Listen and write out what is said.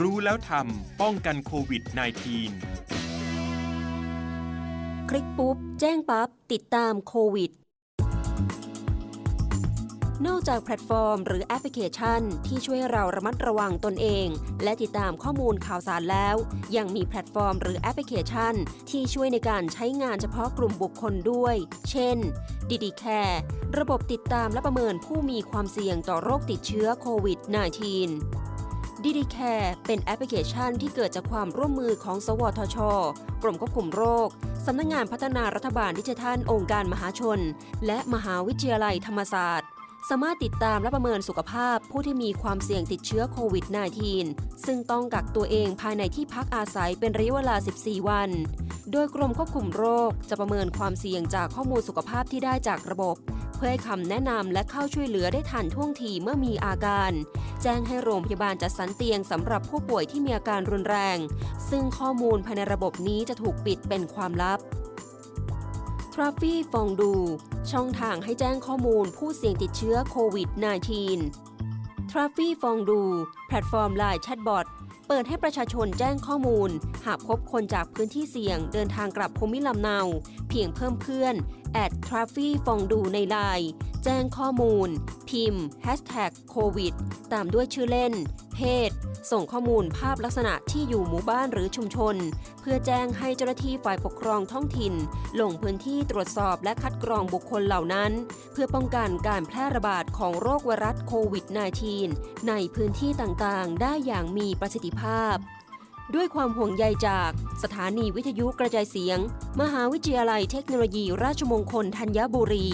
รู้แล้วทำป้องกันโควิด -19 คลิกปุ๊บ แจ้งปั๊บ ติดตามโควิด นอกจากแพลตฟอร์ม หรือแอปพลิเคชัน ที่ช่วยเราระมัดระวังตนเอง และติดตามข้อมูลข่าวสารแล้ว ยังมีแพลตฟอร์มหรือแอปพลิเคชัน ที่ช่วยในการใช้งานเฉพาะกลุ่มบุคคลด้วย เช่น d d c a r e ระบบติดตามและประเมินผู้มีความเสี่ยงต่อโรคติดเชื้อโควิด -19 d d c a r e เป็นแอปพลิเคชันที่เกิดจากความร่วมมือของ สวทช กรมควบคุมโรค สำนักงานพัฒนารัฐบาลดิจิทัล องค์การมหาชน และมหาวิทยาลัยธรรมศาสตร์ สามารถติดตามและประเมินสุขภาพผู้ที่มีความเสี่ยงติดเชื้อโควิด -19 ซึ่งต้องกักตัวเองภายในที่พักอาศัยเป็นระยะเวลา 14 วัน โดยกรมควบคุมโรคจะประเมินความเสี่ยงจากข้อมูลสุขภาพที่ได้จากระบบ เพื่อให้คำแนะนำและเข้าช่วยเหลือได้ทันท่วงทีเมื่อมีอาการ แจ้งให้โรงพยาบาลจัดสรรเตียงสำหรับผู้ป่วยที่มีอาการรุนแรง ซึ่งข้อมูลภายในระบบนี้จะถูกปิดเป็นความลับทราฟี่ฟองดู ช่องทางให้แจ้งข้อมูลผู้เสี่ยงติดเชื้อโควิด -19 ทราฟี่ฟองดู แพลตฟอร์มไลน์แชทบอทเปิดให้ประชาชนแจ้งข้อมูล หากพบคนจากพื้นที่เสี่ยงเดินทางกลับภูมิลำเนา เพียงเพิ่มเพื่อนแอดทราฟี่ฟองดูในไลน์ แจ้งข้อมูล พิมพ์ hashtag โควิด ตามด้วยชื่อเล่น เพศ ส่งข้อมูลภาพลักษณะที่อยู่หมู่บ้านหรือชุมชน เพื่อแจ้งให้เจ้าหน้าที่ฝ่ายปกครองท้องถิ่น ลงพื้นที่ตรวจสอบและคัดกรองบุคคลเหล่านั้น เพื่อป้องกันการแพร่ระบาดของโรคไวรัสโควิด -19 ในพื้นที่ต่างๆ ได้อย่างมีประสิทธิภาพด้วยความห่วงใยจากสถานีวิทยุกระจายเสียง มหาวิทยาลัยเทคโนโลยีราชมงคลธัญบุรี